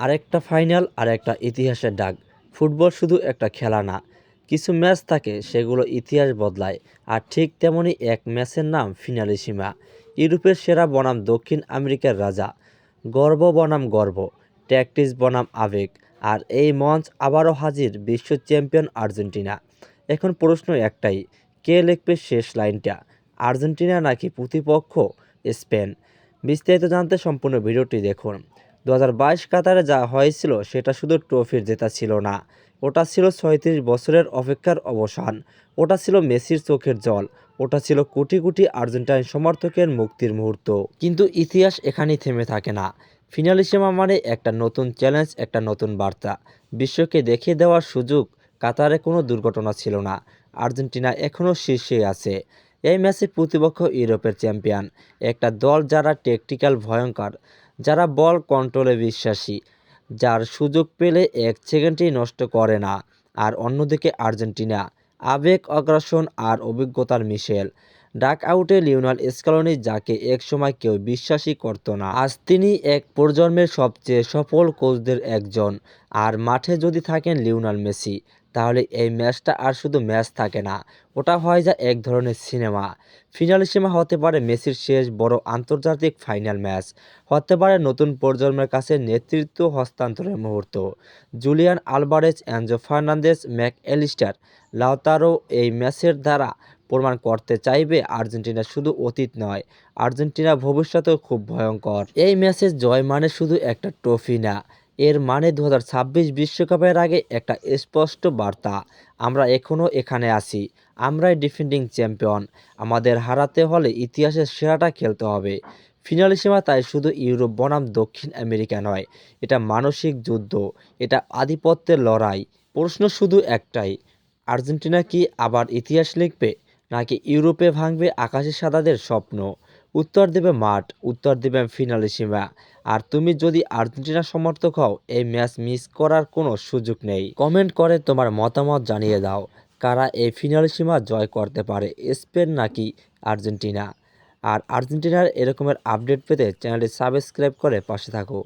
আরেকটা ফাইনাল আর একটা ইতিহাসের ডাক ফুটবল শুধু একটা খেলা না, কিছু ম্যাচ থাকে সেগুলো ইতিহাস বদলায়, আর ঠিক তেমনই এক ম্যাচের নাম ফিনালি সীমা ইউরোপের সেরা বনাম দক্ষিণ আমেরিকার রাজা। গর্ব বনাম গর্ব, ট্যাকটিস বনাম আবেগ, আর এই মঞ্চ আবারও হাজির বিশ্ব চ্যাম্পিয়ন আর্জেন্টিনা। এখন প্রশ্ন একটাই, কে লিখবে শেষ লাইনটা? আর্জেন্টিনা নাকি প্রতিপক্ষ স্পেন? বিস্তারিত জানতে সম্পূর্ণ ভিডিওটি দেখুন। দু বাইশ কাতারে যা হয়েছিল সেটা শুধু ট্রফির জেতা ছিল না। ওটা ছিল ছয়ত্রিশ বছরের অপেক্ষার অবসান। ওটা ছিল মেসির চোখের জল। ওটা ছিল কোটি কোটি আর্জেন্টাইন সমর্থকের মুক্তির মুহূর্ত। কিন্তু ইতিহাস এখানেই থেমে থাকে না। ফিনালিসেমা মানে একটা নতুন চ্যালেঞ্জ, একটা নতুন বার্তা। বিশ্বকে দেখিয়ে দেওয়ার সুযোগ কাতারে কোনো দুর্ঘটনা ছিল না। আর্জেন্টিনা এখনও শীর্ষে আছে। এই ম্যাচে প্রতিপক্ষ ইউরোপের চ্যাম্পিয়ন। একটা দল যারা টেকটিক্যাল ভয়ঙ্কর যারা বল কন্ট্রোলে বিশ্বাসী, যার সুযোগ পেলে এক সেকেন্ডেই নষ্ট করে না। আর অন্যদিকে আর্জেন্টিনা, আবেগ অগ্রাসন আর অভিজ্ঞতার মিশেল। ডাক আউটে লিওনাল স্কালনি যাকে একসময় কেউ বিশ্বাসই করতো না। আজ তিনি এক প্রজন্মের সবচেয়ে সফল কোচদের একজন। আর মাঠে যদি থাকেন লিওনাল মেসি, তাহলে এই ম্যাচটা আর শুধু ম্যাচ থাকে না, ওটা হয় যা এক ধরনের সিনেমা। ফিনালিসিমা হতে পারে মেসির শেষ বড় আন্তর্জাতিক ফাইনাল ম্যাচ, হতে পারে নতুন প্রজন্মের কাছে নেতৃত্ব হস্তান্তরের মুহূর্ত। Julian Alvarez, Enzo Fernandez Mac Allister Lautaro এই ম্যাচের দ্বারা প্রমাণ করতে চাইবে আর্জেন্টিনা শুধু অতীত নয়। আর্জেন্টিনা ভবিষ্যতেও খুব ভয়ঙ্কর। এই ম্যাচে জয় মানে শুধু একটা ট্রফি না, এর মানে দু বিশ্বকাপের আগে একটা স্পষ্ট বার্তা, আমরা এখনও এখানে আছি, আমরাই ডিফেন্ডিং চ্যাম্পিয়ন, আমাদের হারাতে হলে ইতিহাসের সেরাটা খেলতে হবে। ফিনালিসীমা তাই শুধু ইউরোপ বনাম দক্ষিণ আমেরিকা নয়, এটা মানসিক যুদ্ধ, এটা আধিপত্যের লড়াই। প্রশ্ন শুধু একটাই, আর্জেন্টিনা কি আবার ইতিহাস লিখবে? নাকি ইউরোপে ভাঙবে আকাশি সাদাদের স্বপ্ন? উত্তর দেবে মাঠ, উত্তর দেবে ফিনালে সীমা। আর তুমি যদি আর্জেন্টিনা সমর্থক হও, এই ম্যাচ মিস করার কোনো সুযোগ নেই। কমেন্ট করে তোমার মতামত জানিয়ে দাও। কারা এই ফিনালিসীমা জয় করতে পারে, স্পেন নাকি আর্জেন্টিনা? আর আর্জেন্টিনার এরকমের আপডেট পেতে চ্যানেলটি সাবস্ক্রাইব করে পাশে থাকো।